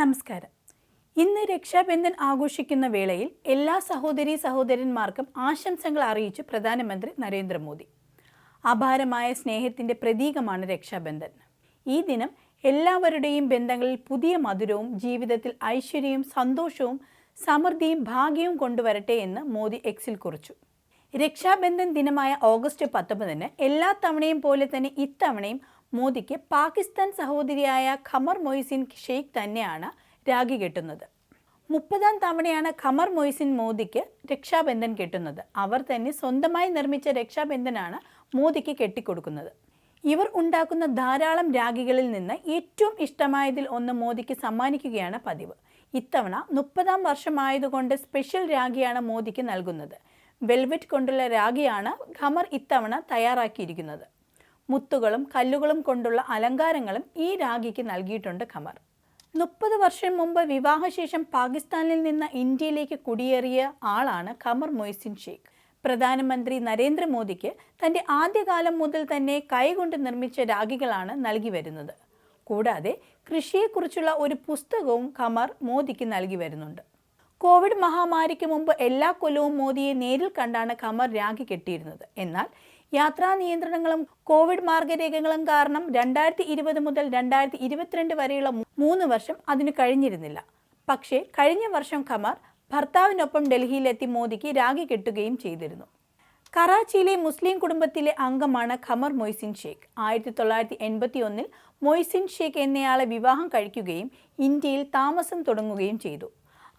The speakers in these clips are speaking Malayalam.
നമസ്കാരം. ഇന്ന് രക്ഷാബന്ധൻ ആഘോഷിക്കുന്ന വേളയിൽ എല്ലാ സഹോദരി സഹോദരന്മാർക്കും ആശംസകൾ അറിയിച്ചു പ്രധാനമന്ത്രി നരേന്ദ്രമോദി. അപാരമായ സ്നേഹത്തിന്റെ പ്രതീകമാണ് രക്ഷാബന്ധൻ. ഈ ദിനം എല്ലാവരുടെയും ബന്ധങ്ങളിൽ പുതിയ മധുരവും ജീവിതത്തിൽ ഐശ്വര്യവും സന്തോഷവും സമൃദ്ധിയും ഭാഗ്യവും കൊണ്ടുവരട്ടെ എന്ന് മോദി എക്സിൽ കുറിച്ചു. രക്ഷാബന്ധൻ ദിനമായ ഓഗസ്റ്റ് പത്തൊമ്പതിന് എല്ലാ തവണയും പോലെ തന്നെ ഇത്തവണയും മോദിക്ക് പാകിസ്ഥാൻ സഹോദരിയായ ഖമർ മൊയ്സിൻ ഷെയ്ഖ് തന്നെയാണ് രാഖി കെട്ടുന്നത്. മുപ്പതാം തവണയാണ് ഖമർ മൊയ്സിൻ മോദിക്ക് രക്ഷാബന്ധൻ കെട്ടുന്നത്. അവർ തന്നെ സ്വന്തമായി നിർമ്മിച്ച രക്ഷാബന്ധനാണ് മോദിക്ക് കെട്ടിക്കൊടുക്കുന്നത്. ഇവർ ഉണ്ടാക്കുന്ന ധാരാളം രാഖികളിൽ നിന്ന് ഏറ്റവും ഇഷ്ടമായതിൽ ഒന്ന് മോദിക്ക് സമ്മാനിക്കുകയാണ് പതിവ്. ഇത്തവണ മുപ്പതാം വർഷമായതുകൊണ്ട് സ്പെഷ്യൽ രാഖിയാണ് മോദിക്ക് നൽകുന്നത്. വെൽവെറ്റ് കൊണ്ടുള്ള രാഖിയാണ് ഖമർ ഇത്തവണ തയ്യാറാക്കിയിരിക്കുന്നത്. മുത്തുകളും കല്ലുകളും കൊണ്ടുള്ള അലങ്കാരങ്ങളും ഈ രാഖിക്ക് നൽകിയിട്ടുണ്ട് ഖമർ. മുപ്പത് വർഷം മുമ്പ് വിവാഹശേഷം പാകിസ്ഥാനിൽ നിന്ന് ഇന്ത്യയിലേക്ക് കുടിയേറിയ ആളാണ് ഖമർ മൊയ്സിൻ ഷെയ്ഖ് പ്രധാനമന്ത്രി നരേന്ദ്രമോദിക്ക് തന്റെ ആദ്യകാലം മുതൽ തന്നെ കൈകൊണ്ട് നിർമ്മിച്ച രാഖികളാണ് നൽകി വരുന്നത്. കൂടാതെ കൃഷിയെക്കുറിച്ചുള്ള ഒരു പുസ്തകവും ഖമർ മോദിക്ക് നൽകി വരുന്നുണ്ട്. കോവിഡ് മഹാമാരിക്ക് മുമ്പ് എല്ലാ കൊല്ലവും മോദിയെ നേരിൽ കണ്ടാണ് ഖമർ രാഖി കെട്ടിയിരുന്നത്. എന്നാൽ യാത്രാ നിയന്ത്രണങ്ങളും കോവിഡ് മാർഗരേഖകളും കാരണം രണ്ടായിരത്തി ഇരുപത് മുതൽ രണ്ടായിരത്തി ഇരുപത്തിരണ്ട് വരെയുള്ള മൂന്ന് വർഷം അതിന് കഴിഞ്ഞിരുന്നില്ല. പക്ഷേ കഴിഞ്ഞ വർഷം ഖമർ ഭർത്താവിനൊപ്പം ഡൽഹിയിലെത്തി മോദിക്ക് രാഖി കെട്ടുകയും ചെയ്തിരുന്നു. കറാച്ചിയിലെ മുസ്ലിം കുടുംബത്തിലെ അംഗമാണ് ഖമർ മൊയ്സിൻ ഷേഖ്. ആയിരത്തി തൊള്ളായിരത്തി എൺപത്തി ഒന്നിൽ മൊയ്സിൻ ഷേഖ് എന്നയാളെ വിവാഹം കഴിക്കുകയും ഇന്ത്യയിൽ താമസം തുടങ്ങുകയും ചെയ്തു.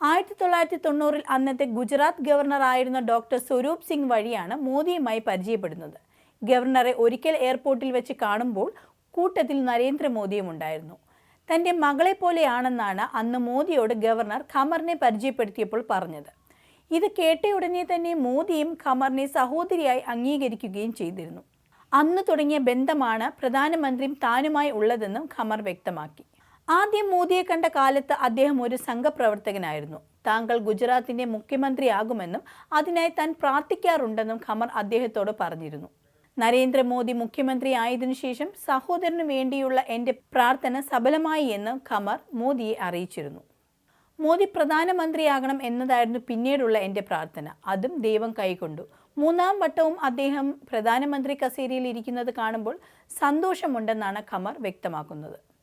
ആയിരത്തി തൊള്ളായിരത്തി തൊണ്ണൂറിൽ അന്നത്തെ ഗുജറാത്ത് ഗവർണർ ആയിരുന്ന ഡോക്ടർ സ്വരൂപ് സിംഗ് വഴിയാണ് മോദിയുമായി പരിചയപ്പെടുന്നത്. ഗവർണറെ ഒരിക്കൽ എയർപോർട്ടിൽ വെച്ച് കാണുമ്പോൾ കൂട്ടത്തിൽ നരേന്ദ്രമോദിയും ഉണ്ടായിരുന്നു. തന്റെ മകളെ പോലെയാണെന്നാണ് അന്ന് മോദിയോട് ഗവർണർ ഖമറിനെ പരിചയപ്പെടുത്തിയപ്പോൾ പറഞ്ഞത്. ഇത് കേട്ട കേട്ടയുടനെ തന്നെ മോദിയും ഖമറിനെ സഹോദരിയായി അംഗീകരിക്കുകയും ചെയ്തിരുന്നു. അന്ന് തുടങ്ങിയ ബന്ധമാണ് പ്രധാനമന്ത്രിയും താനുമായി ഉള്ളതെന്നും ഖമർ വ്യക്തമാക്കി. ആദ്യം മോദിയെ കണ്ട കാലത്ത് അദ്ദേഹം ഒരു സംഘപ്രവർത്തകനായിരുന്നു. താങ്കൾ ഗുജറാത്തിന്റെ മുഖ്യമന്ത്രിയാകുമെന്നും അതിനായി താൻ പ്രാർത്ഥിക്കാറുണ്ടെന്നും ഖമർ അദ്ദേഹത്തോട് പറഞ്ഞിരുന്നു. നരേന്ദ്രമോദി മുഖ്യമന്ത്രി ആയതിനു ശേഷം സഹോദരനു വേണ്ടിയുള്ള എന്റെ പ്രാർത്ഥന സഫലമായി എന്ന് ഖമർ മോദിയെ അറിയിച്ചിരുന്നു. മോദി പ്രധാനമന്ത്രിയാകണം എന്നതായിരുന്നു പിന്നീടുള്ള എന്റെ പ്രാർത്ഥന. അതും ദൈവം കൈക്കൊണ്ടു മൂന്നാം വട്ടവും അദ്ദേഹം പ്രധാനമന്ത്രി കസേരയിൽ ഇരിക്കുന്നത് കാണുമ്പോൾ സന്തോഷമുണ്ടെന്നാണ് ഖമർ വ്യക്തമാക്കുന്നത്.